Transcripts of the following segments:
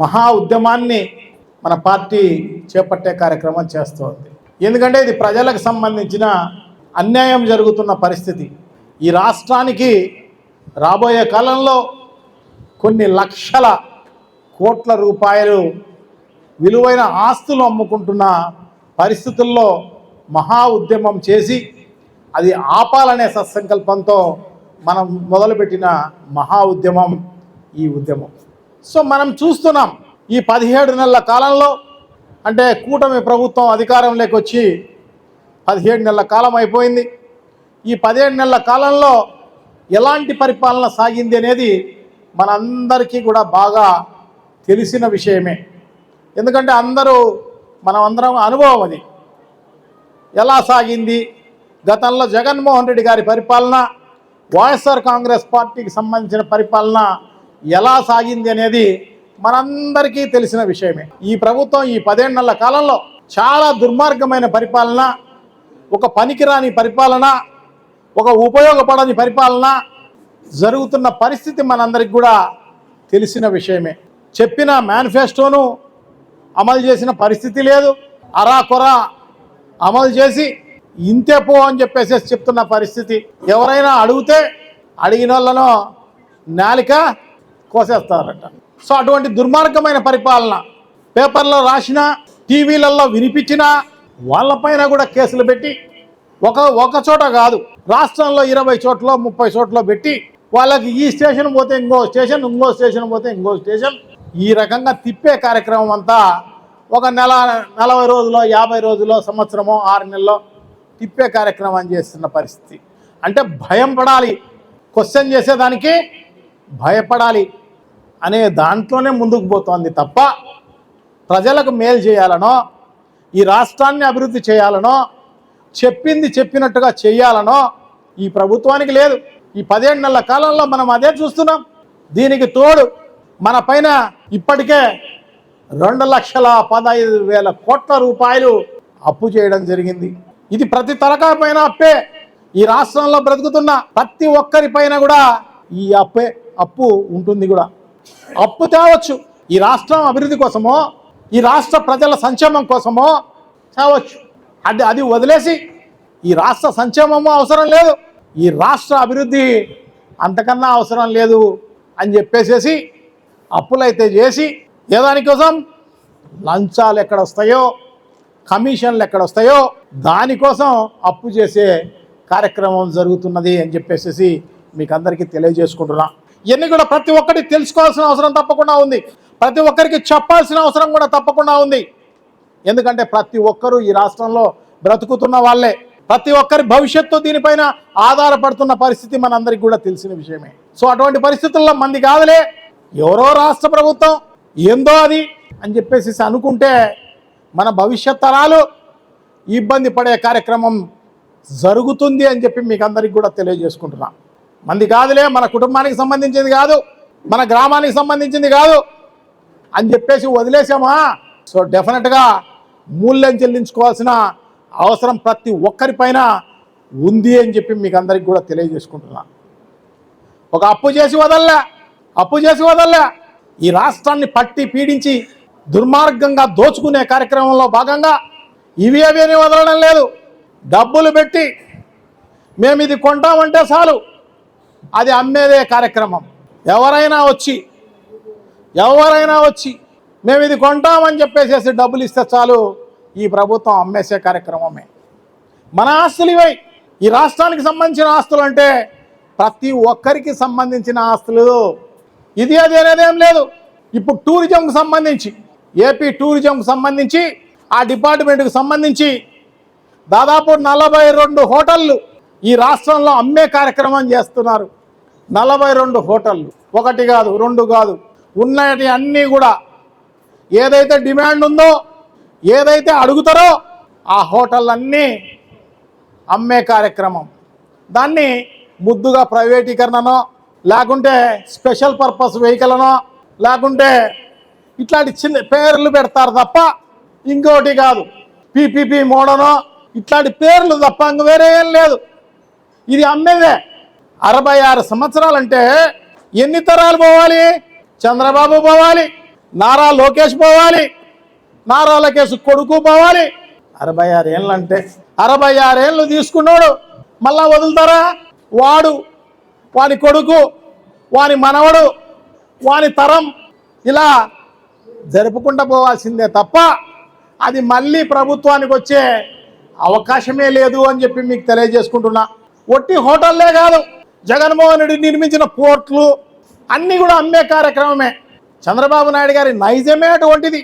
మహా ఉద్యమాన్ని మన పార్టీ చేపట్టే కార్యక్రమం చేస్తోంది. ఎందుకంటే ఇది ప్రజలకు సంబంధించిన అన్యాయం జరుగుతున్న పరిస్థితి. ఈ రాష్ట్రానికి రాబోయే కాలంలో కొన్ని లక్షల కోట్ల రూపాయలు విలువైన ఆస్తులు అమ్ముకుంటున్న పరిస్థితుల్లో మహా ఉద్యమం చేసి అది ఆపాలనే సత్సంకల్పంతో మనం మొదలుపెట్టిన మహా ఉద్యమం ఈ ఉద్యమం. సో మనం చూస్తున్నాం ఈ పదిహేడు నెలల కాలంలో అంటే కూటమి ప్రభుత్వం అధికారంలోకి వచ్చి పదిహేడు నెలల కాలం అయిపోయింది. ఈ పదిహేడు నెలల కాలంలో ఎలాంటి పరిపాలన సాగింది అనేది మనందరికీ కూడా బాగా తెలిసిన విషయమే. ఎందుకంటే అందరూ మనం అందరం అనుభవం అది. ఎలా సాగింది? గతంలో జగన్మోహన్ రెడ్డి గారి పరిపాలన వైఎస్ఆర్ కాంగ్రెస్ పార్టీకి సంబంధించిన పరిపాలన ఎలా సాగింది అనేది మనందరికీ తెలిసిన విషయమే. ఈ ప్రభుత్వం ఈ పదేళ్ళ నెలల కాలంలో చాలా దుర్మార్గమైన పరిపాలన ఒక పనికిరాని పరిపాలన ఒక ఉపయోగపడని పరిపాలన జరుగుతున్న పరిస్థితి మనందరికి కూడా తెలిసిన విషయమే. చెప్పిన మేనిఫెస్టోను అమలు చేసిన పరిస్థితి లేదు. అరాకొరా అమలు చేసి ఇంతే పో అని చెప్పేసి చెప్తున్న పరిస్థితి. ఎవరైనా అడిగితే అడిగిన వాళ్ళను నాలిక కోసేస్తారట. సో అటువంటి దుర్మార్గమైన పరిపాలన పేపర్లో రాసిన టీవీలలో వినిపించిన వాళ్ళపైన కూడా కేసులు పెట్టి ఒక ఒక చోట కాదు రాష్ట్రంలో ఇరవై చోట్ల ముప్పై చోట్ల పెట్టి వాళ్ళకి ఈ స్టేషన్ పోతే ఇంకో స్టేషన్ ఇంకో స్టేషన్ పోతే ఇంకో స్టేషన్ ఈ రకంగా తిప్పే కార్యక్రమం అంతా ఒక నెల నలభై రోజులో యాభై రోజులో సంవత్సరమో ఆరు నెలలో తిప్పే కార్యక్రమం చేస్తున్న పరిస్థితి. అంటే భయం పడాలి. క్వశ్చన్ చేసేదానికి భయపడాలి. అనే దాంట్లోనే ముందుకు పోతోంది తప్ప ప్రజలకు మేలు చేయాలనో ఈ రాష్ట్రాన్ని అభివృద్ధి చేయాలనో చెప్పింది చెప్పినట్టుగా చేయాలనో ఈ ప్రభుత్వానికి లేదు. ఈ పదిహేడు నెలల కాలంలో మనం అదే చూస్తున్నాం. దీనికి తోడు మన పైన ఇప్పటికే రెండు లక్షల పదహైదు వేల కోట్ల రూపాయలు అప్పు చేయడం జరిగింది. ఇది ప్రతి తరకాయ పైన అప్పే. ఈ రాష్ట్రంలో బ్రతుకుతున్న ప్రతి ఒక్కరి పైన కూడా ఈ అప్పే అప్పు ఉంటుంది కూడా. అప్పు తేవచ్చు. ఈ రాష్ట్రం అభివృద్ధి కోసమో ఈ రాష్ట్ర ప్రజల సంక్షేమం కోసమో తేవచ్చు. అంటే అది వదిలేసి ఈ రాష్ట్ర సంక్షేమము అవసరం లేదు. ఈ రాష్ట్ర అభివృద్ధి అంతకన్నా అవసరం లేదు అని చెప్పేసేసి అప్పులైతే చేసి ఏ దానికోసం లంచాలు ఎక్కడ వస్తాయో కమిషన్లు ఎక్కడ వస్తాయో దానికోసం అప్పు చేసే కార్యక్రమం జరుగుతున్నది అని చెప్పేసి మీకు అందరికీ తెలియజేసుకుంటున్నా. ఇవన్నీ కూడా ప్రతి ఒక్కటి తెలుసుకోవాల్సిన అవసరం తప్పకుండా ఉంది. ప్రతి ఒక్కరికి చెప్పాల్సిన అవసరం కూడా తప్పకుండా ఉంది. ఎందుకంటే ప్రతి ఒక్కరూ ఈ రాష్ట్రంలో బ్రతుకుతున్న వాళ్ళే. ప్రతి ఒక్కరి భవిష్యత్తు దీనిపైన ఆధారపడుతున్న పరిస్థితి మనందరికి కూడా తెలిసిన విషయమే. సో అటువంటి పరిస్థితుల్లో మంది కాదులే. ఎవరో రాష్ట్ర ప్రభుత్వం ఏందో అది అని చెప్పేసి అనుకుంటే మన భవిష్యత్ తరాలు ఇబ్బంది పడే కార్యక్రమం జరుగుతుంది అని చెప్పి మీకు అందరికి కూడా తెలియజేసుకుంటున్నాం. మంది కాదులే మన కుటుంబానికి సంబంధించింది కాదు మన గ్రామానికి సంబంధించింది కాదు అని చెప్పేసి వదిలేసామా? సో డెఫినెట్గా మూల్యం చెల్లించుకోవాల్సిన అవసరం ప్రతి ఒక్కరిపైన ఉంది అని చెప్పి మీకు అందరికి కూడా తెలియజేసుకుంటున్నా. ఒక అప్పు చేసి వదల్లా అప్పు చేసి వదల్లా. ఈ రాష్ట్రాన్ని పట్టి పీడించి దుర్మార్గంగా దోచుకునే కార్యక్రమంలో భాగంగా ఇవి అవి అని వదలడం లేదు. డబ్బులు పెట్టి మేము ఇది కొంటామంటే చాలు. అది అమ్మేదే కార్యక్రమం. ఎవరైనా వచ్చి ఎవరైనా వచ్చి మేము ఇది కొంటామని చెప్పేసేసి డబ్బులు ఇస్తే చాలు ఈ ప్రభుత్వం అమ్మేసే కార్యక్రమమే. మన ఆస్తులు ఇవై. ఈ రాష్ట్రానికి సంబంధించిన ఆస్తులు అంటే ప్రతి ఒక్కరికి సంబంధించిన ఆస్తులు. ఇది అది అనేదేం లేదు. ఇప్పుడు టూరిజంకు సంబంధించి ఏపీ టూరిజంకు సంబంధించి ఆ డిపార్ట్మెంట్కు సంబంధించి దాదాపు నలభై రెండు హోటళ్ళు ఈ రాష్ట్రంలో అమ్మే కార్యక్రమం చేస్తున్నారు. నలభై రెండు హోటళ్ళు. ఒకటి కాదు రెండు కాదు. ఉన్నటి అన్నీ కూడా ఏదైతే డిమాండ్ ఉందో ఏదైతే అడుగుతారో ఆ హోటళ్ళన్నీ అమ్మే కార్యక్రమం. దాన్ని ముద్దుగా ప్రైవేటీకరణనో లేకుంటే స్పెషల్ పర్పస్ వెహికలనో లేకుంటే ఇట్లాంటి చిన్న పేర్లు పెడతారు తప్ప ఇంకోటి కాదు. పీపీపీ మోడనో ఇట్లాంటి పేర్లు తప్ప ఇంక వేరే ఏం లేదు. ఇది అమ్మేదే అరవై ఆరు సంవత్సరాలంటే ఎన్ని తరాలు పోవాలి? చంద్రబాబు పోవాలి నారా లోకేష్ పోవాలి నారా లోకేష్ కొడుకు పోవాలి. అరవై ఆరేళ్ళు అంటే అరవై ఆరేళ్ళు తీసుకున్నాడు. మళ్ళా వదులుతారా? వాడు వాని కొడుకు వాని మనవడు వాని తరం ఇలా జరుపుకుంటూ పోవాల్సిందే తప్ప అది మళ్ళీ ప్రభుత్వానికి వచ్చే అవకాశమే లేదు అని చెప్పి మీకు తెలియజేసుకుంటున్నా. ఒట్టి హోటల్లే కాదు. జగన్మోహన్ రెడ్డి నిర్మించిన పోర్ట్లు అన్నీ కూడా అమ్మే కార్యక్రమమే. చంద్రబాబు నాయుడు గారి నైజమే అటువంటిది.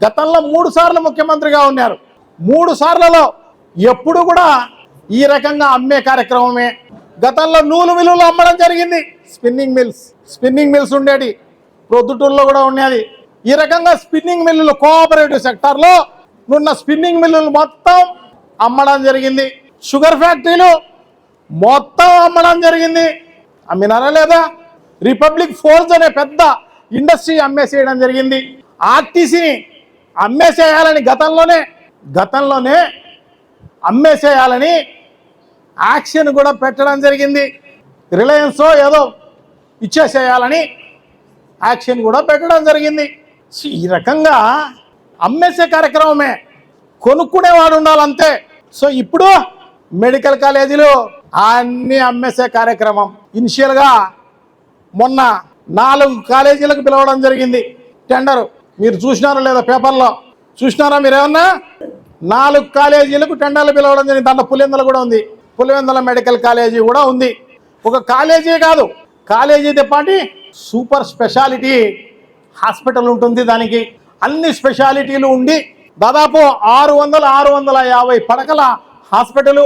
గతంలో మూడు సార్లు ముఖ్యమంత్రిగా ఉన్నారు. మూడు సార్లలో ఎప్పుడు కూడా ఈ రకంగా అమ్మే కార్యక్రమమే. గతంలో నూలు మిల్లులు అమ్మడం జరిగింది. స్పిన్నింగ్ మిల్స్ స్పిన్నింగ్ మిల్స్ ఉండేటి. ప్రొద్దుటూరులో కూడా ఉండేది. ఈ రకంగా స్పిన్నింగ్ మిల్లులు కోఆపరేటివ్ సెక్టార్లో ఉన్న స్పిన్నింగ్ మిల్లులు మొత్తం అమ్మడం జరిగింది. షుగర్ ఫ్యాక్టరీలు మొత్తం అమ్మడం జరిగింది. అమ్మినారా లేదా? రిపబ్లిక్ ఫోర్స్ అనే పెద్ద ఇండస్ట్రీ అమ్మేసేయడం జరిగింది. ఆర్టీసీని అమ్మేసేయాలని గతంలోనే గతంలోనే అమ్మేసేయాలని యాక్షన్ కూడా పెట్టడం జరిగింది. రిలయన్స్ ఏదో ఇచ్చేసేయాలని యాక్షన్ కూడా పెట్టడం జరిగింది. సో ఈ రకంగా అమ్మేసే కార్యక్రమమే. కొనుక్కునేవాడు ఉండాలంతే. సో ఇప్పుడు మెడికల్ కాలేజీలు అన్నీ అమ్మేసే కార్యక్రమం. ఇనిషియల్గా మొన్న నాలుగు కాలేజీలకు పిలవడం జరిగింది. టెండర్ మీరు చూసినారో లేదా పేపర్లో. చూసినారా మీరేమన్నా? నాలుగు కాలేజీలకు టెండర్లు పిలవడం జరిగింది. దాంట్లో పులివెందుల కూడా ఉంది. పులివెందుల మెడికల్ కాలేజీ కూడా ఉంది. ఒక కాలేజీ కాదు. కాలేజీతో పాటు సూపర్ స్పెషాలిటీ హాస్పిటల్ ఉంటుంది దానికి. అన్ని స్పెషాలిటీలు ఉండి దాదాపు ఆరు వందల ఆరు వందల యాభై పడకల హాస్పిటలు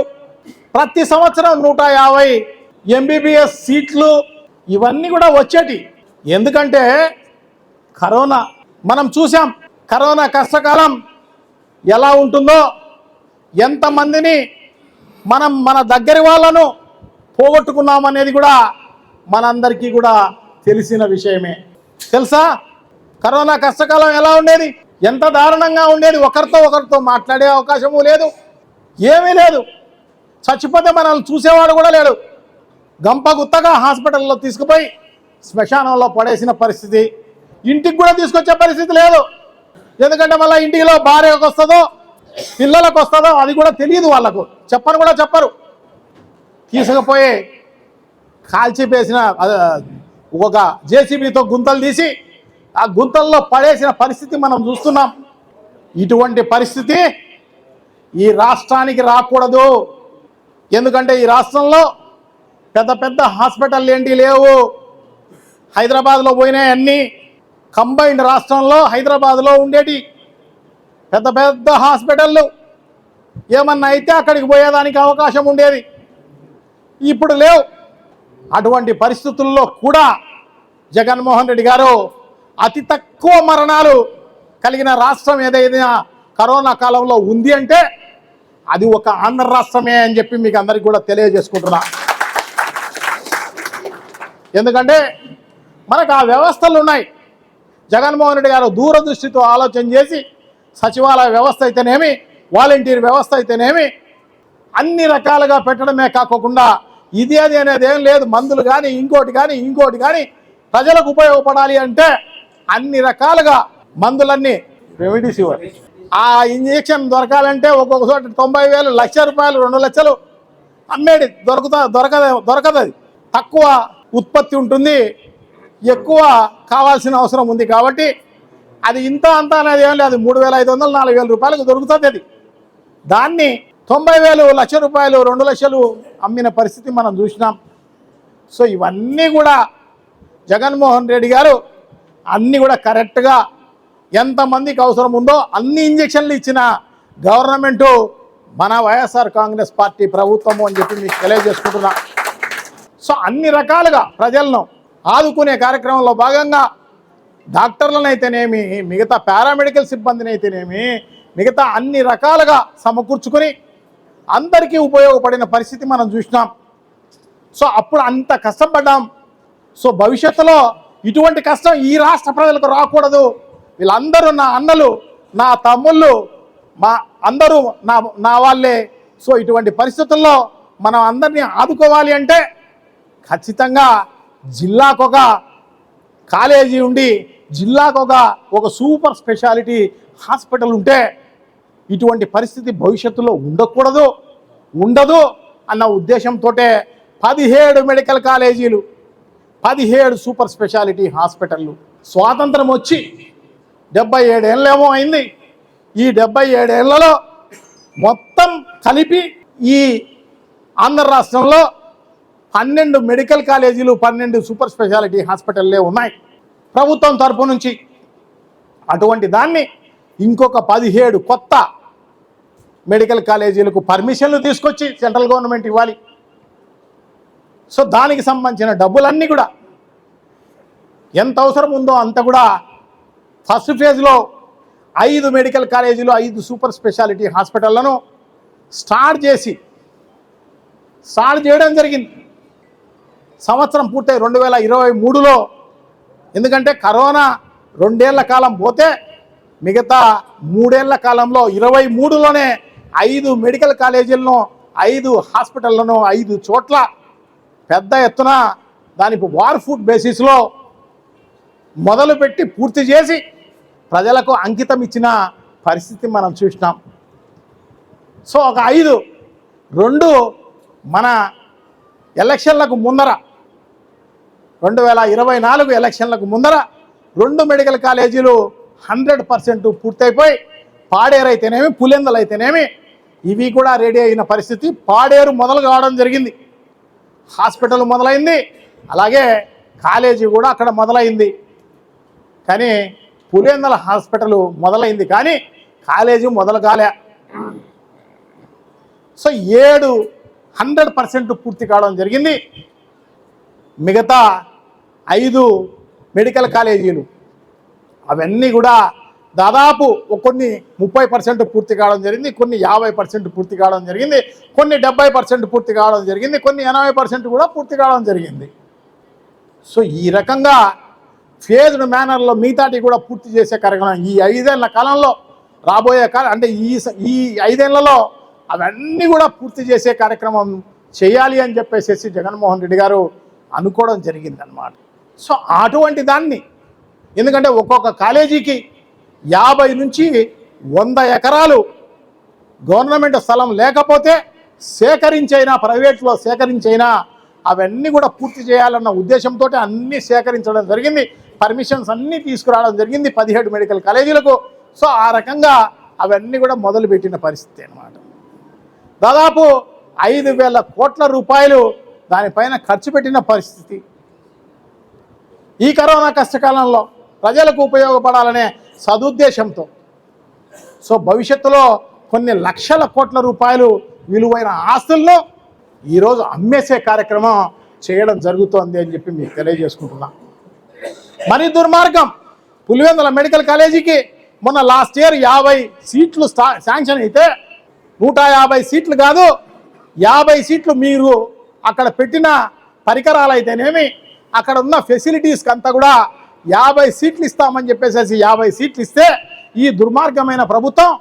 ప్రతి సంవత్సరం నూట యాభై ఎంబీబీఎస్ సీట్లు ఇవన్నీ కూడా వచ్చేటి. ఎందుకంటే కరోనా మనం చూసాం కరోనా కష్టకాలం ఎలా ఉంటుందో ఎంతమందిని మనం మన దగ్గరి వాళ్ళను పోగొట్టుకున్నాం అనేది కూడా మనందరికీ కూడా తెలిసిన విషయమే. తెలుసా? కరోనా కష్టకాలం ఎలా ఉండేది? ఎంత దారుణంగా ఉండేది? ఒకరితో ఒకరితో మాట్లాడే అవకాశము లేదు ఏమీ లేదు. చచ్చిపోతే మనల్ని చూసేవాడు కూడా లేడు. గంప గుత్తగా హాస్పిటల్లో తీసుకుపోయి శ్మశానంలో పడేసిన పరిస్థితి. ఇంటికి కూడా తీసుకొచ్చే పరిస్థితి లేదు. ఎందుకంటే మళ్ళీ ఇంటిలో భార్యకు వస్తుందో పిల్లలకు వస్తుందో అది కూడా తెలియదు వాళ్ళకు. చెప్పను కూడా చెప్పరు. తీసుకుపోయి కాల్చిపేసిన ఒక జేసీబీతో గుంతలు తీసి ఆ గుంతల్లో పడేసిన పరిస్థితి మనం చూస్తున్నాం. ఇటువంటి పరిస్థితి ఈ రాష్ట్రానికి రాకూడదు. ఎందుకంటే ఈ రాష్ట్రంలో పెద్ద పెద్ద హాస్పిటల్ ఏంటి లేవు. హైదరాబాద్లో పోయినాయి అన్నీ. కంబైన్డ్ రాష్ట్రంలో హైదరాబాద్లో ఉండేటి పెద్ద పెద్ద హాస్పిటళ్ళు. ఏమన్నా అయితే అక్కడికి పోయేదానికి అవకాశం ఉండేది. ఇప్పుడు లేవు. అటువంటి పరిస్థితుల్లో కూడా జగన్మోహన్ రెడ్డి గారు అతి తక్కువ మరణాలు కలిగిన రాష్ట్రం ఏదైనా కరోనా కాలంలో ఉంది అంటే అది ఒక ఆంధ్ర రాష్ట్రమే అని చెప్పి మీకు అందరికి కూడా తెలియజేసుకుంటున్నా. ఎందుకంటే మనకు ఆ వ్యవస్థలు ఉన్నాయి. జగన్మోహన్ రెడ్డి గారు దూరదృష్టితో ఆలోచన చేసి సచివాలయ వ్యవస్థ అయితేనేమి వాలంటీర్ వ్యవస్థ అయితేనేమి అన్ని రకాలుగా పెట్టడమే కాకోకుండా ఇది అది అనేది ఏం లేదు మందులు కానీ ఇంకోటి కానీ ఇంకోటి కానీ ప్రజలకు ఉపయోగపడాలి అంటే అన్ని రకాలుగా మందులన్నీ రెమిడిసివర్ ఆ ఇంజెక్షన్ దొరకాలంటే ఒక్కొక్క చోట తొంభై వేలు లక్ష రూపాయలు రెండు లక్షలు అమ్మేది. దొరుకుతా దొరకద దొరకదు అది. తక్కువ ఉత్పత్తి ఉంటుంది. ఎక్కువ కావాల్సిన అవసరం ఉంది కాబట్టి అది ఇంత అంత అనేది ఏం లేదు. మూడు వేల ఐదు వందలు నాలుగు వేల రూపాయలకు దొరుకుతుంది అది. దాన్ని తొంభై వేలు లక్ష రూపాయలు రెండు లక్షలు అమ్మిన పరిస్థితి మనం చూసినాం. సో ఇవన్నీ కూడా జగన్మోహన్ రెడ్డి గారు అన్నీ కూడా కరెక్ట్గా ఎంతమందికి అవసరం ఉందో అన్ని ఇంజక్షన్లు ఇచ్చిన గవర్నమెంటు మన వైఎస్ఆర్ కాంగ్రెస్ పార్టీ ప్రభుత్వము అని చెప్పి మీకు తెలియజేసుకుంటున్నా. సో అన్ని రకాలుగా ప్రజలను ఆదుకునే కార్యక్రమంలో భాగంగా డాక్టర్లనైతేనేమి మిగతా పారామెడికల్ సిబ్బందిని అయితేనేమి మిగతా అన్ని రకాలుగా సమకూర్చుకొని అందరికీ ఉపయోగపడిన పరిస్థితి మనం చూసినాం. సో అప్పుడు అంత కష్టపడ్డాం. సో భవిష్యత్తులో ఇటువంటి కష్టం ఈ రాష్ట్ర ప్రజలకు రాకూడదు. వీళ్ళందరూ నా అన్నలు నా తమ్ముళ్ళు మా అందరూ నా నా వాళ్ళే. సో ఇటువంటి పరిస్థితుల్లో మనం అందరినీ ఆదుకోవాలి అంటే ఖచ్చితంగా జిల్లాకొక కాలేజీ ఉండి జిల్లాకు ఒక ఒక సూపర్ స్పెషాలిటీ హాస్పిటల్ ఉంటే ఇటువంటి పరిస్థితి భవిష్యత్తులో ఉండకూడదు ఉండదు అన్న ఉద్దేశంతో పదిహేడు మెడికల్ కాలేజీలు పదిహేడు సూపర్ స్పెషాలిటీ హాస్పిటళ్ళు స్వాతంత్రం వచ్చి డెబ్బై ఏడేళ్ళేమో అయింది. ఈ డెబ్బై ఏడేళ్ళలో మొత్తం కలిపి ఈ ఆంధ్ర రాష్ట్రంలో పన్నెండు మెడికల్ కాలేజీలు పన్నెండు సూపర్ స్పెషాలిటీ హాస్పిటల్లే ఉన్నాయి. ప్రభుత్వం తరపు నుంచి అటువంటి దాన్ని ఇంకొక పదిహేడు కొత్త మెడికల్ కాలేజీలకు పర్మిషన్లు తీసుకొచ్చి సెంట్రల్ గవర్నమెంట్ ఇవ్వాలి. సో దానికి సంబంధించిన డబ్బులన్నీ కూడా ఎంత అవసరం ఉందో అంత కూడా ఫస్ట్ ఫేజ్లో ఐదు మెడికల్ కాలేజీలు ఐదు సూపర్ స్పెషాలిటీ హాస్పిటళ్ళను స్టార్ట్ చేసి స్టార్ట్ చేయడం జరిగింది. సంవత్సరం పూర్తయి రెండు వేల ఇరవై మూడులో. ఎందుకంటే కరోనా రెండేళ్ళ కాలం పోతే మిగతా మూడేళ్ళ కాలంలో ఇరవై మూడులోనే ఐదు మెడికల్ కాలేజీలను ఐదు హాస్పిటళ్ళను ఐదు చోట్ల పెద్ద ఎత్తున దానికి వార్ ఫుడ్ బేసిస్లో మొదలుపెట్టి పూర్తి చేసి ప్రజలకు అంకితం ఇచ్చిన పరిస్థితి మనం చూసినాం. సో ఒక ఐదు రెండు మన ఎలక్షన్లకు ముందర రెండు వేల ఇరవై నాలుగు ఎలక్షన్లకు ముందర రెండు మెడికల్ కాలేజీలు హండ్రెడ్ పర్సెంట్ పూర్తయిపోయి పాడేరు అయితేనేమి పులిందలు అయితేనేమి ఇవి కూడా రెడీ అయిన పరిస్థితి. పాడేరు మొదలు కావడం జరిగింది. హాస్పిటల్ మొదలైంది. అలాగే కాలేజీ కూడా అక్కడ మొదలైంది. కానీ పులేందల హాస్పిటల్ మొదలైంది. కానీ కాలేజీ మొదలు కాలే. సో ఏడు హండ్రెడ్ పర్సెంట్ పూర్తి కావడం జరిగింది. మిగతా ఐదు మెడికల్ కాలేజీలు అవన్నీ కూడా దాదాపు కొన్ని ముప్పై పర్సెంట్ పూర్తి కావడం జరిగింది కొన్ని యాభై పర్సెంట్ పూర్తి కావడం జరిగింది కొన్ని డెబ్బై పర్సెంట్ పూర్తి కావడం జరిగింది కొన్ని ఎనభై పర్సెంట్ కూడా పూర్తి కావడం జరిగింది. సో ఈ రకంగా ఫేజ్డ్ మేనర్లో మిగతాటి కూడా పూర్తి చేసే కార్యక్రమం. ఈ ఐదేళ్ళ కాలంలో రాబోయే కాలం అంటే ఈ స- ఈ ఐదేళ్ళలో అవన్నీ కూడా పూర్తి చేసే కార్యక్రమం చేయాలి అని చెప్పేసి జగన్మోహన్ రెడ్డి గారు అనుకోవడం జరిగిందనమాట సో అటువంటి దాన్ని ఎందుకంటే ఒక్కొక్క కాలేజీకి యాభై నుంచి వంద ఎకరాలు గవర్నమెంట్ స్థలం లేకపోతే సేకరించైనా ప్రైవేట్లో సేకరించైనా అవన్నీ కూడా పూర్తి చేయాలన్న ఉద్దేశంతో అన్నీ సేకరించడం జరిగింది. పర్మిషన్స్ అన్నీ తీసుకురావడం జరిగింది పదిహేడు మెడికల్ కాలేజీలకు. సో ఆ రకంగా అవన్నీ కూడా మొదలుపెట్టిన పరిస్థితి అన్నమాట. దాదాపు ఐదు వేల కోట్ల రూపాయలు దానిపైన ఖర్చు పెట్టిన పరిస్థితి. ఈ కరోనా కష్టకాలంలో ప్రజలకు ఉపయోగపడాలనే సదుద్దేశంతో. సో భవిష్యత్తులో కొన్ని లక్షల కోట్ల రూపాయలు విలువైన ఆస్తులను ఈరోజు అమ్మేసే కార్యక్రమం చేయడం జరుగుతోంది అని చెప్పి మీకు తెలియజేసుకుంటున్నాను మరి దుర్మార్గం. పులివెందుల మెడికల్ కాలేజీకి మొన్న లాస్ట్ ఇయర్ యాభై సీట్లు శాంక్షన్ అయితే నూట యాభై సీట్లు కాదు యాభై సీట్లు మీరు అక్కడ పెట్టిన పరికరాలు అయితేనేమి అక్కడ ఉన్న ఫెసిలిటీస్కి అంతా కూడా యాభై సీట్లు ఇస్తామని చెప్పేసి యాభై సీట్లు ఇస్తే ఈ దుర్మార్గమైన ప్రభుత్వం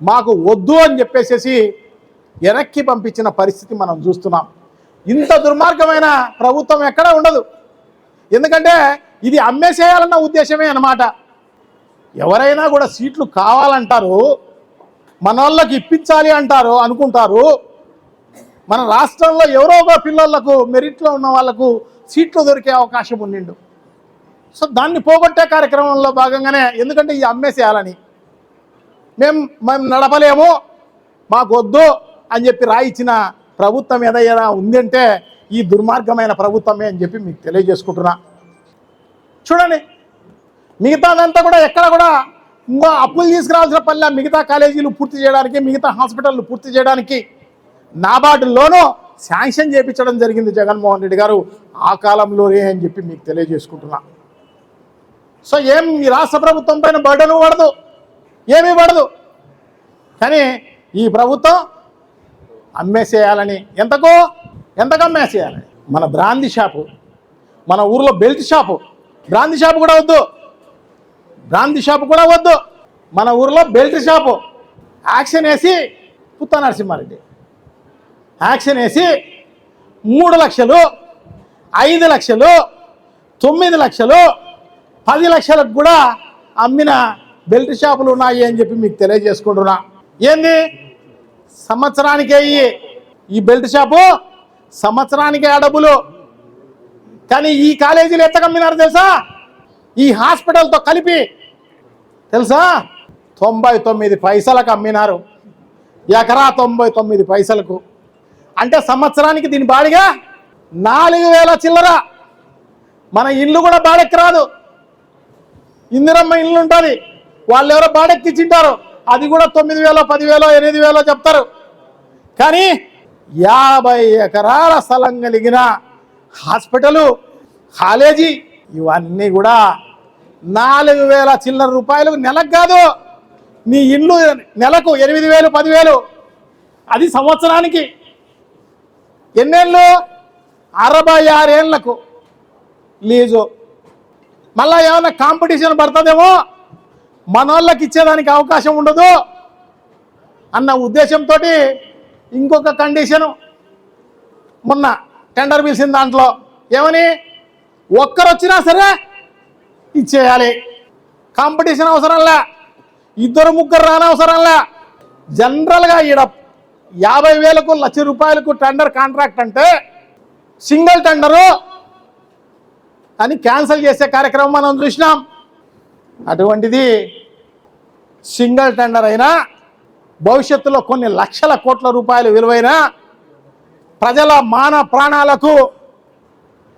మాకు వద్దు అని చెప్పేసి వెనక్కి పంపించిన పరిస్థితి మనం చూస్తున్నాం. ఇంత దుర్మార్గమైన ప్రభుత్వం ఎక్కడ ఉండదు. ఎందుకంటే ఇది అమ్మేసేయాలన్న ఉద్దేశమే అన్నమాట. ఎవరైనా కూడా సీట్లు కావాలంటారు మన వాళ్ళకి ఇప్పించాలి అంటారు అనుకుంటారు. మన రాష్ట్రంలో ఎవరో ఒక పిల్లలకు మెరిట్లో ఉన్న వాళ్ళకు సీట్లు దొరికే అవకాశం ఉండిండు. సో దాన్ని పోగొట్టే కార్యక్రమంలో భాగంగానే ఎందుకంటే ఇది అమ్మేసేయాలని. మేము మేము నడపలేము మాకు వద్దు అని చెప్పి రాయిచ్చిన ప్రభుత్వం ఏదైనా ఉందంటే ఈ దుర్మార్గమైన ప్రభుత్వమే అని చెప్పి మీకు తెలియజేసుకుంటున్నా. చూడండి. మిగతాదంతా కూడా ఎక్కడ కూడా ఇంకా అప్పులు తీసుకురావాల్సిన పల్లె మిగతా కాలేజీలు పూర్తి చేయడానికి మిగతా హాస్పిటళ్ళు పూర్తి చేయడానికి నాబార్డులోనూ శాంక్షన్ చేయించడం జరిగింది జగన్మోహన్ రెడ్డి గారు. ఆ కాలంలోనే అని చెప్పి మీకు తెలియజేసుకుంటున్నా. సో ఏం ఈ రాష్ట్ర ప్రభుత్వం పైన బర్డను పడదు ఏమీ పడదు కానీ ఈ ప్రభుత్వం అమ్మేసేయాలని. ఎంతకో ఎంతకు అమ్మేసేయాలని. మన బ్రాంది షాపు మన ఊర్లో బెల్ట్ షాపు బ్రాందీ షాపు కూడా వద్దు. బ్రాంది షాపు కూడా వద్దు. మన ఊర్లో బెల్ట్ షాపు. యాక్షన్ వేసి పుత్త నరసింహారెడ్డి. యాక్షన్ వేసి మూడు లక్షలు ఐదు లక్షలు తొమ్మిది లక్షలు పది లక్షలకు కూడా అమ్మిన బెల్ట్ షాపులు ఉన్నాయి అని చెప్పి మీకు తెలియజేసుకుంటున్నా. ఏంది? సంవత్సరానికే ఈ బెల్ట్ షాపు సంవత్సరానికే ఆ డబ్బులు. కానీ ఈ కాలేజీలు ఎత్తకమ్మినారు తెలుసా? ఈ హాస్పిటల్తో కలిపి తెలుసా? తొంభై తొమ్మిది పైసలకు అమ్మినారు. ఎకరా తొంభై తొమ్మిది పైసలకు. అంటే సంవత్సరానికి దీని బాడిగా నాలుగు వేల చిల్లర. మన ఇల్లు కూడా బాడెక్కి రాదు. ఇందిరమ్మ ఇల్లు ఉంటుంది. వాళ్ళు ఎవరో బాడెక్కిచ్చింటారు అది కూడా తొమ్మిది వేలో పదివేలో ఎనిమిది వేలో చెప్తారు. కానీ యాభై ఎకరాల స్థలం కలిగిన హాస్పిటలు కాలేజీ ఇవన్నీ కూడా నాలుగు వేల చిల్లర రూపాయలు నెలకు కాదు. నీ ఇల్లు నెలకు ఎనిమిది వేలు పదివేలు అది సంవత్సరానికి ఎన్నేళ్ళు? అరవై ఆరేళ్ళకు లీజు. మళ్ళీ ఏమైనా కాంపిటీషన్ పడుతుందేమో? మన వాళ్ళకి ఇచ్చేదానికి అవకాశం ఉండదు. అన్న ఉద్దేశంతో ఇంకొక కండిషను మొన్న టెండర్ పిలిచిన దాంట్లో ఏమని ఒక్కరొచ్చినా సరే ఇచ్చేయాలి. కాంపిటీషన్ అవసరంలే. ఇద్దరు ముగ్గురు రానవసరంలే జనరల్గా ఈడ యాభై వేలకు లక్ష రూపాయలకు టెండర్ కాంట్రాక్ట్ అంటే సింగిల్ టెండరు అని క్యాన్సిల్ చేసే కార్యక్రమం మనం చూసినాం. అటువంటిది సింగిల్ టెండర్ అయినా భవిష్యత్తులో కొన్ని లక్షల కోట్ల రూపాయలు విలువైన ప్రజల మాన ప్రాణాలకు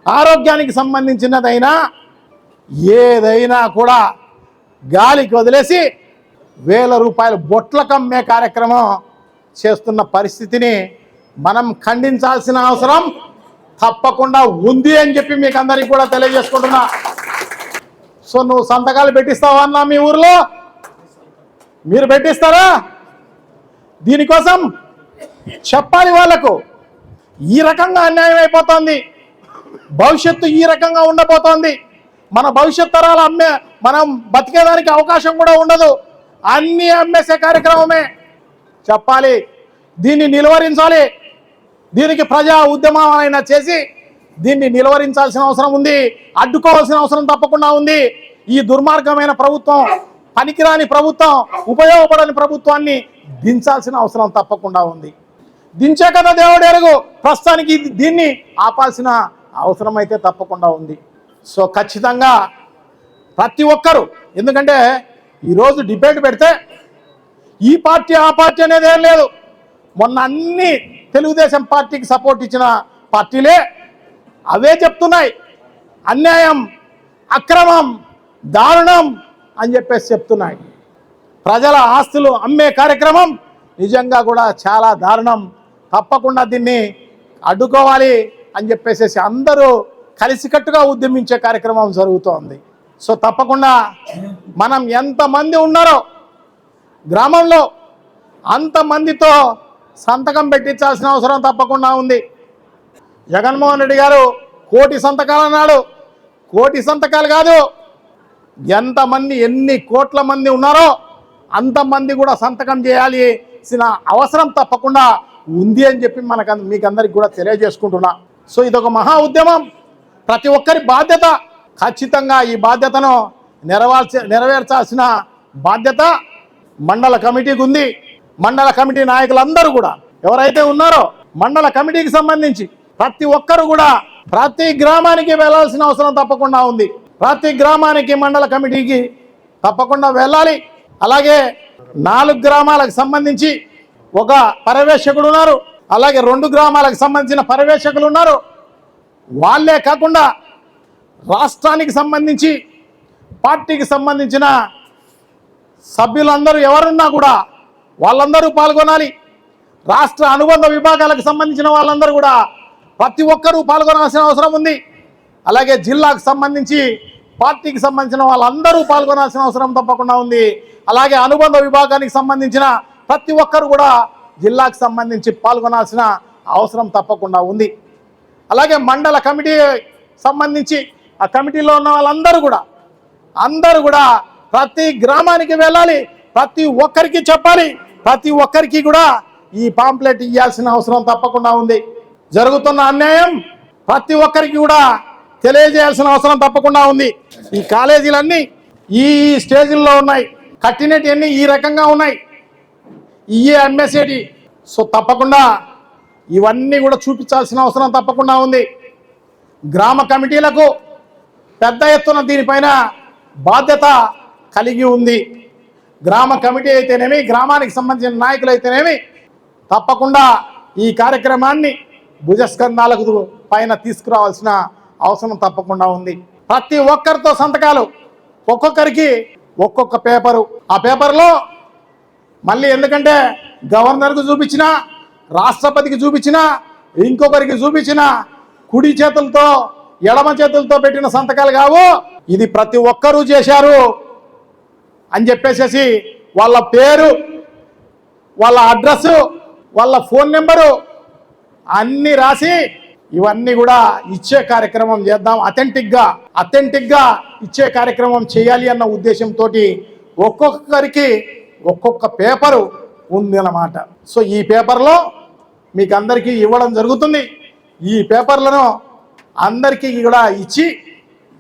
ఆరోగ్యానికి సంబంధించినదైనా ఏదైనా కూడా గాలికి వదిలేసి వేల రూపాయలు బొట్ల కమ్మే కార్యక్రమం చేస్తున్న పరిస్థితిని మనం ఖండించాల్సిన అవసరం తప్పకుండా ఉంది అని చెప్పి మీకు అందరికీ కూడా తెలియజేసుకుంటున్నా. సో నువ్వు సంతకాలు పెట్టిస్తావా అన్నా మీ ఊర్లో? మీరు పెట్టిస్తారా? దీనికోసం చెప్పాలి వాళ్ళకు. ఈ రకంగా అన్యాయం అయిపోతుంది. భవిష్యత్తు ఈ రకంగా ఉండబోతోంది. మన భవిష్యత్ తరాలు అమ్మే మనం బతికేదానికి అవకాశం కూడా ఉండదు. అన్ని అమ్మేసే కార్యక్రమమే. చెప్పాలి. దీన్ని నిలువరించాలి. దీనికి ప్రజా ఉద్యమం అయినా చేసి దీన్ని నిలువరించాల్సిన అవసరం ఉంది. అడ్డుకోవాల్సిన అవసరం తప్పకుండా ఉంది. ఈ దుర్మార్గమైన ప్రభుత్వం పనికిరాని ప్రభుత్వం ఉపయోగపడని ప్రభుత్వాన్ని దించాల్సిన అవసరం తప్పకుండా ఉంది. దించే కదా దేవుడు ఎరుగు. ప్రస్తుతానికి దీన్ని ఆపాల్సిన అవసరం అయితే తప్పకుండా ఉంది. సో ఖచ్చితంగా ప్రతి ఒక్కరు ఎందుకంటే ఈరోజు డిబేట్ పెడితే ఈ పార్టీ ఆ పార్టీ అనేది ఏం లేదు. మొన్న అన్ని తెలుగుదేశం పార్టీకి సపోర్ట్ ఇచ్చిన పార్టీలే అవే చెప్తున్నాయి. అన్యాయం అక్రమం దారుణం అని చెప్పేసి చెప్తున్నాయి. ప్రజల ఆస్తులు అమ్మే కార్యక్రమం నిజంగా కూడా చాలా దారుణం. తప్పకుండా దీన్ని అడ్డుకోవాలి అని చెప్పేసి అందరూ కలిసికట్టుగా ఉద్యమించే కార్యక్రమం జరుగుతోంది. సో తప్పకుండా మనం ఎంతమంది ఉన్నారో గ్రామంలో అంతమందితో సంతకం పెట్టించాల్సిన అవసరం తప్పకుండా ఉంది. జగన్మోహన్ రెడ్డి గారు కోటి సంతకాలు అన్నాడు. కోటి సంతకాలు కాదు ఎంతమంది ఎన్ని కోట్ల మంది ఉన్నారో అంతమంది కూడా సంతకం చేయాల్సిన అవసరం తప్పకుండా ఉంది అని చెప్పి మనకు మీకు అందరికి కూడా తెలియజేసుకుంటున్నా. సో ఇదొక మహా ఉద్యమం. ప్రతి ఒక్కరి బాధ్యత. ఖచ్చితంగా ఈ బాధ్యతను నెరవేర్చ నెరవేర్చాల్సిన బాధ్యత మండల కమిటీకి ఉంది. మండల కమిటీ నాయకులందరూ కూడా. ఎవరైతే ఉన్నారో మండల కమిటీకి సంబంధించి ప్రతి ఒక్కరు కూడా ప్రతి గ్రామానికి వెళ్ళాల్సిన అవసరం తప్పకుండా ఉంది. ప్రతి గ్రామానికి మండల కమిటీకి తప్పకుండా వెళ్ళాలి. అలాగే నాలుగు గ్రామాలకు సంబంధించి ఒక పర్యవేక్షకుడు ఉన్నారు. అలాగే రెండు గ్రామాలకు సంబంధించిన పర్యవేక్షకులు ఉన్నారు. వాళ్ళే కాకుండా రాష్ట్రానికి సంబంధించి పార్టీకి సంబంధించిన సభ్యులందరూ ఎవరున్నా కూడా వాళ్ళందరూ పాల్గొనాలి. రాష్ట్ర అనుబంధ విభాగాలకు సంబంధించిన వాళ్ళందరూ కూడా ప్రతి ఒక్కరూ పాల్గొనాల్సిన అవసరం ఉంది. అలాగే జిల్లాకు సంబంధించి పార్టీకి సంబంధించిన వాళ్ళందరూ పాల్గొనాల్సిన అవసరం తప్పకుండా ఉంది. అలాగే అనుబంధ విభాగానికి సంబంధించిన ప్రతి ఒక్కరు కూడా జిల్లాకు సంబంధించి పాల్గొనాల్సిన అవసరం తప్పకుండా ఉంది. అలాగే మండల కమిటీ సంబంధించి ఆ కమిటీలో ఉన్న వాళ్ళందరూ కూడా అందరూ కూడా ప్రతి గ్రామానికి వెళ్ళాలి ప్రతి ఒక్కరికి చెప్పాలి ప్రతి ఒక్కరికి కూడా ఈ పాంప్లెట్ ఇవ్వాల్సిన అవసరం తప్పకుండా ఉంది. జరుగుతున్న అన్యాయం ప్రతి ఒక్కరికి కూడా తెలియజేయాల్సిన అవసరం తప్పకుండా ఉంది. ఈ కాలేజీలన్నీ ఈ స్టేజీల్లో ఉన్నాయి. కట్టినట్టు ఈ రకంగా ఉన్నాయి. ఇయే అమ్మేసేటి సో తప్పకుండా ఇవన్నీ కూడా చూపించాల్సిన అవసరం తప్పకుండా ఉంది. గ్రామ కమిటీలకు పెద్ద ఎత్తున దీనిపైన బాధ్యత కలిగి ఉంది. గ్రామ కమిటీ అయితేనేమి గ్రామానికి సంబంధించిన నాయకులు అయితేనేమి తప్పకుండా ఈ కార్యక్రమాన్ని భుజస్కంధాలకు పైన తీసుకురావాల్సిన అవసరం తప్పకుండా ఉంది. ప్రతి ఒక్కరితో సంతకాలు ఒక్కొక్కరికి ఒక్కొక్క పేపరు. ఆ పేపర్లో మళ్ళీ ఎందుకంటే గవర్నర్కు చూపించిన రాష్ట్రపతికి చూపించిన ఇంకొకరికి చూపించిన కుడి చేతులతో ఎడమ చేతులతో పెట్టిన సంతకాలు కావు. ఇది ప్రతి ఒక్కరూ చేశారు అని చెప్పేసేసి వాళ్ళ పేరు వాళ్ళ అడ్రస్ వాళ్ళ ఫోన్ నెంబరు అన్నీ రాసి ఇవన్నీ కూడా ఇచ్చే కార్యక్రమం చేద్దాం. అథెంటిక్గా అథెంటిక్గా ఇచ్చే కార్యక్రమం చేయాలి అన్న ఉద్దేశంతో ఒక్కొక్కరికి ఒక్కొక్క పేపరు ఉంది అన్నమాట. సో ఈ పేపర్లో మీకు అందరికీ ఇవ్వడం జరుగుతుంది. ఈ పేపర్లను అందరికీ కూడా ఇచ్చి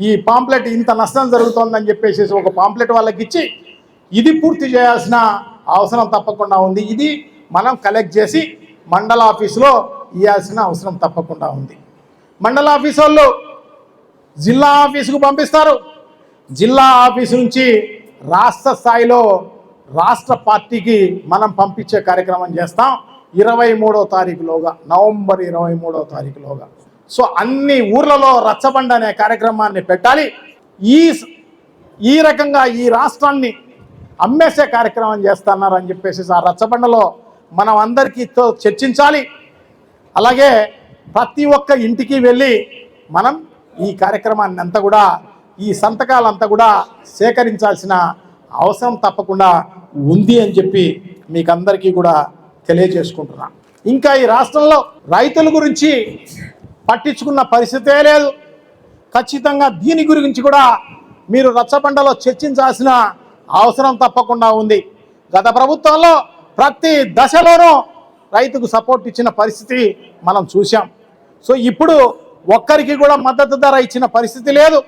ఈ పాంప్లెట్ ఇంత నష్టం జరుగుతోందని చెప్పేసి ఒక పాంప్లెట్ వాళ్ళకి ఇచ్చి ఇది పూర్తి చేయాల్సిన అవసరం తప్పకుండా ఉంది. ఇది మనం కలెక్ట్ చేసి మండల ఆఫీసులో ఇవ్వాల్సిన అవసరం తప్పకుండా ఉంది. మండల ఆఫీస్ వాళ్ళు జిల్లా ఆఫీసుకు పంపిస్తారు. జిల్లా ఆఫీసు నుంచి రాష్ట్ర స్థాయిలో రాష్ట్ర పార్టీకి మనం పంపించే కార్యక్రమం చేస్తాం. ఇరవై మూడో తారీఖులోగా నవంబర్ ఇరవై మూడో తారీఖులోగా. సో అన్ని ఊర్లలో రచ్చబండ అనే కార్యక్రమాన్ని పెట్టాలి. ఈ ఈ రకంగా ఈ రాష్ట్రాన్ని అమ్మేసే కార్యక్రమం చేస్తున్నారని చెప్పేసి ఆ రచ్చబండలో మనం అందరికీ తో చర్చించాలి. అలాగే ప్రతి ఒక్క ఇంటికి వెళ్ళి మనం ఈ కార్యక్రమాన్ని అంతా కూడా ఈ సంతకాలంతా కూడా సేకరించాల్సిన అవసరం తప్పకుండా ఉంది అని చెప్పి మీకందరికీ కూడా తెలియజేసుకుంటున్నా. ఇంకా ఈ రాష్ట్రంలో రైతుల గురించి పట్టించుకున్న పరిస్థితే లేదు. ఖచ్చితంగా దీని గురించి కూడా మీరు రచ్చబండలో చర్చించాల్సిన అవసరం తప్పకుండా ఉంది. గత ప్రభుత్వంలో ప్రతి దశలోనూ రైతుకు సపోర్ట్ ఇచ్చిన పరిస్థితి మనం చూసాం సో ఇప్పుడు ఒక్కరికి కూడా మద్దతు ధర ఇచ్చిన పరిస్థితి లేదు.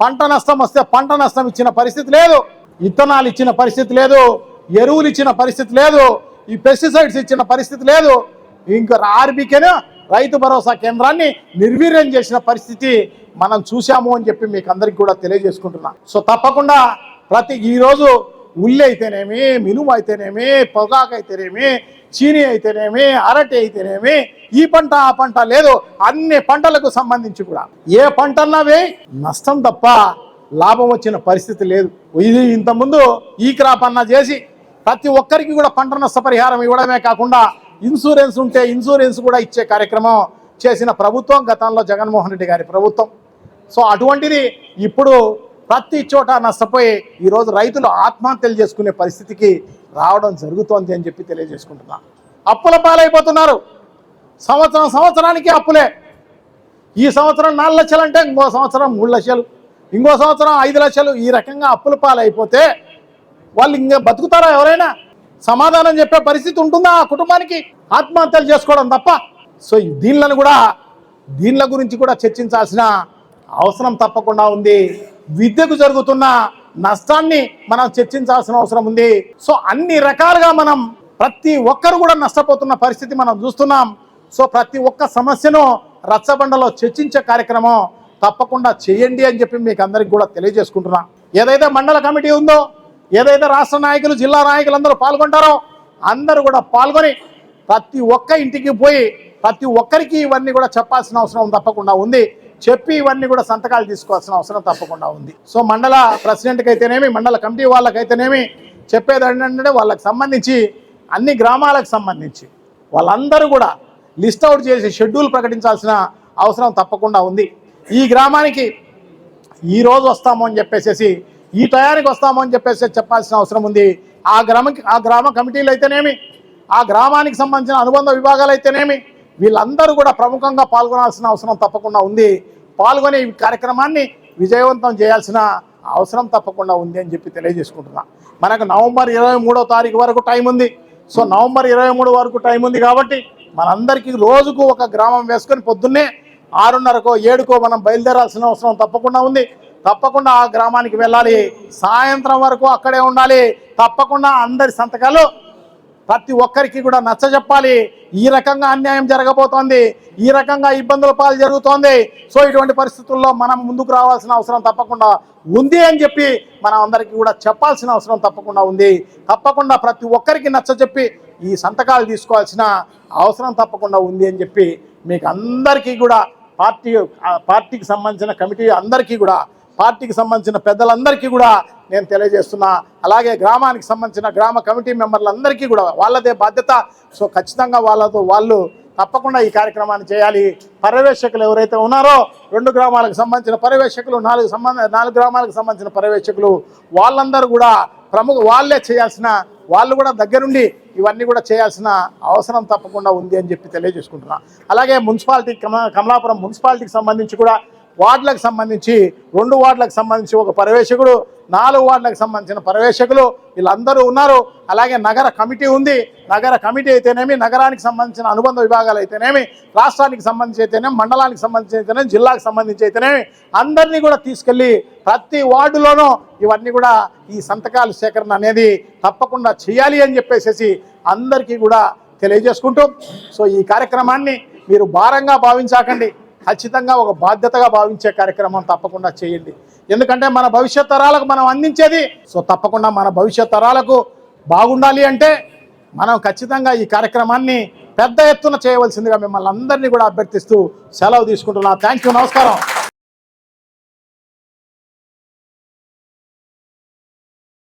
పంట నష్టం వస్తే పంట నష్టం ఇచ్చిన పరిస్థితి లేదు. విత్తనాలు ఇచ్చిన పరిస్థితి లేదు ఎరువులు ఇచ్చిన పరిస్థితి లేదు ఈ పెస్టిసైడ్స్ ఇచ్చిన పరిస్థితి లేదు. ఇంకా ఆర్బీకేను రైతు భరోసా కేంద్రాన్ని నిర్వీర్యం చేసిన పరిస్థితి మనం చూసాము అని చెప్పి మీకు అందరికి కూడా తెలియజేసుకుంటున్నా. సో తప్పకుండా ప్రతి ఈరోజు ఉల్లి అయితేనేమి మినుము అయితేనేమి పొగాకు అయితేనేమి చీని అయితేనేమి అరటి అయితేనేమి ఈ పంట ఆ పంట లేదు అన్ని పంటలకు సంబంధించి కూడా. ఏ పంటన్నా వేయి నష్టం తప్ప లాభం వచ్చిన పరిస్థితి లేదు. ఇది ఇంతకుముందు ఈ క్రాప్ అన్న చేసి ప్రతి ఒక్కరికి కూడా పంట నష్టపరిహారం ఇవ్వడమే కాకుండా ఇన్సూరెన్స్ ఉంటే ఇన్సూరెన్స్ కూడా ఇచ్చే కార్యక్రమం చేసిన ప్రభుత్వం గతంలో జగన్మోహన్ రెడ్డి గారి ప్రభుత్వం. సో అటువంటిది ఇప్పుడు ప్రతి చోట నష్టపోయి ఈరోజు రైతులు ఆత్మహత్యలు చేసుకునే పరిస్థితికి రావడం జరుగుతోంది అని చెప్పి తెలియజేసుకుంటున్నా. అప్పుల పాలైపోతున్నారు. సంవత్సరం సంవత్సరానికి అప్పులే. ఈ సంవత్సరం నాలుగు లక్షలు అంటే ఇంకో సంవత్సరం మూడు లక్షలు. ఇంకో సంవత్సరం ఐదు లక్షలు ఈ రకంగా అప్పుల పాలైపోతే వాళ్ళు ఇంకా బతుకుతారా ఎవరైనా? సమాధానం చెప్పే పరిస్థితి ఉంటుందా ఆ కుటుంబానికి? ఆత్మహత్యలు చేసుకోవడం తప్ప? సో దీనిలను కూడా దీనిల గురించి కూడా చర్చించాల్సిన అవసరం తప్పకుండా ఉంది. విద్యకు జరుగుతున్న నష్టాన్ని మనం చర్చించాల్సిన అవసరం ఉంది. సో అన్ని రకాలుగా మనం ప్రతి ఒక్కరు కూడా నష్టపోతున్న పరిస్థితి మనం చూస్తున్నాం. సో ప్రతి ఒక్క సమస్యను రచ్చబండలో చర్చించే కార్యక్రమం తప్పకుండా చేయండి అని చెప్పి మీకు అందరికి కూడా తెలియజేసుకుంటున్నా. ఏదైతే మండల కమిటీ ఉందో ఏదైతే రాష్ట్ర నాయకులు జిల్లా నాయకులు అందరూ పాల్గొంటారో అందరూ కూడా పాల్గొని ప్రతి ఒక్క ఇంటికి పోయి ప్రతి ఒక్కరికి ఇవన్నీ కూడా చెప్పాల్సిన అవసరం తప్పకుండా ఉంది. చెప్పి ఇవన్నీ కూడా సంతకాలు తీసుకోవాల్సిన అవసరం తప్పకుండా ఉంది. సో మండల ప్రెసిడెంట్కి అయితేనేమి మండల కమిటీ వాళ్ళకైతేనేమి చెప్పేది ఏంటంటే వాళ్ళకి సంబంధించి అన్ని గ్రామాలకు సంబంధించి వాళ్ళందరూ కూడా లిస్ట్ అవుట్ చేసి షెడ్యూల్ ప్రకటించాల్సిన అవసరం తప్పకుండా ఉంది. ఈ గ్రామానికి ఈ రోజు వస్తాము అని చెప్పేసేసి ఈ టయానికి వస్తాము అని చెప్పేసి చెప్పాల్సిన అవసరం ఉంది. ఆ గ్రామ ఆ గ్రామ కమిటీలు అయితేనేమి ఆ గ్రామానికి సంబంధించిన అనుబంధ విభాగాలు అయితేనేమి వీళ్ళందరూ కూడా ప్రముఖంగా పాల్గొనాల్సిన అవసరం తప్పకుండా ఉంది. పాల్గొనే ఈ కార్యక్రమాన్ని విజయవంతం చేయాల్సిన అవసరం తప్పకుండా ఉంది అని చెప్పి తెలియజేసుకుంటున్నా. మనకు నవంబర్ ఇరవై మూడో తారీఖు వరకు టైం ఉంది. సో నవంబర్ ఇరవై మూడు వరకు టైం ఉంది కాబట్టి మనందరికీ రోజుకు ఒక గ్రామం వేసుకొని పొద్దున్నే ఆరున్నరకో ఏడుకో మనం బయలుదేరాల్సిన అవసరం తప్పకుండా ఉంది. తప్పకుండా ఆ గ్రామానికి వెళ్ళాలి. సాయంత్రం వరకు అక్కడే ఉండాలి. తప్పకుండా అందరి సంతకాలు ప్రతి ఒక్కరికి కూడా నచ్చ చెప్పాలి ఈ రకంగా అన్యాయం జరగబోతోంది. ఈ రకంగా ఇబ్బందుల పాలు జరుగుతోంది. సో ఇటువంటి పరిస్థితుల్లో మనం ముందుకు రావాల్సిన అవసరం తప్పకుండా ఉంది అని చెప్పి మనం అందరికీ కూడా చెప్పాల్సిన అవసరం తప్పకుండా ఉంది. తప్పకుండా ప్రతి ఒక్కరికి నచ్చ చెప్పి ఈ సంతకాలు తీసుకోవాల్సిన అవసరం తప్పకుండా ఉంది అని చెప్పి మీకు అందరికీ కూడా పార్టీ పార్టీకి సంబంధించిన కమిటీ అందరికీ కూడా పార్టీకి సంబంధించిన పెద్దలందరికీ కూడా నేను తెలియజేస్తున్నా. అలాగే గ్రామానికి సంబంధించిన గ్రామ కమిటీ మెంబర్లందరికీ కూడా వాళ్ళదే బాధ్యత. సో ఖచ్చితంగా వాళ్ళతో వాళ్ళు తప్పకుండా ఈ కార్యక్రమాన్ని చేయాలి. పర్యవేక్షకులు ఎవరైతే ఉన్నారో రెండు గ్రామాలకు సంబంధించిన పర్యవేక్షకులు నాలుగు సంబంధ నాలుగు గ్రామాలకు సంబంధించిన పర్యవేక్షకులు వాళ్ళందరూ కూడా ప్రముఖ వాళ్ళే చేయాల్సిన వాళ్ళు కూడా దగ్గరుండి ఇవన్నీ కూడా చేయాల్సిన అవసరం తప్పకుండా ఉంది అని చెప్పి తెలియజేసుకుంటున్నా. అలాగే మున్సిపాలిటీ కమ కమలాపురం మున్సిపాలిటీకి సంబంధించి కూడా వార్డులకు సంబంధించి రెండు వార్డులకు సంబంధించి ఒక పర్యవేక్షకుడు నాలుగు వార్డులకు సంబంధించిన పర్యవేక్షకులు వీళ్ళందరూ ఉన్నారు. అలాగే నగర కమిటీ ఉంది. నగర కమిటీ అయితేనేమి నగరానికి సంబంధించిన అనుబంధ విభాగాలు అయితేనేమి రాష్ట్రానికి సంబంధించి అయితేనేమి మండలానికి సంబంధించి అయితేనేమి జిల్లాకు సంబంధించి అయితేనేమి అందరినీ కూడా తీసుకెళ్ళి ప్రతి వార్డులోనూ ఇవన్నీ కూడా ఈ సంతకాల సేకరణ అనేది తప్పకుండా చేయాలి అని చెప్పేసి అందరికీ కూడా తెలియజేసుకుంటూ సో ఈ కార్యక్రమాన్ని మీరు భారంగా భావించాకండి. ఖచ్చితంగా ఒక బాధ్యతగా భావించే కార్యక్రమం తప్పకుండా చేయండి. ఎందుకంటే మన భవిష్యత్ తరాలకు మనం అందించేది సో తప్పకుండా మన భవిష్యత్ తరాలకు బాగుండాలి అంటే మనం ఖచ్చితంగా ఈ కార్యక్రమాన్ని పెద్ద ఎత్తున చేయవలసిందిగా మిమ్మల్ని అందరినీ కూడా అభ్యర్థిస్తూ సెలవు తీసుకుంటున్నా. థ్యాంక్ యూ నమస్కారం.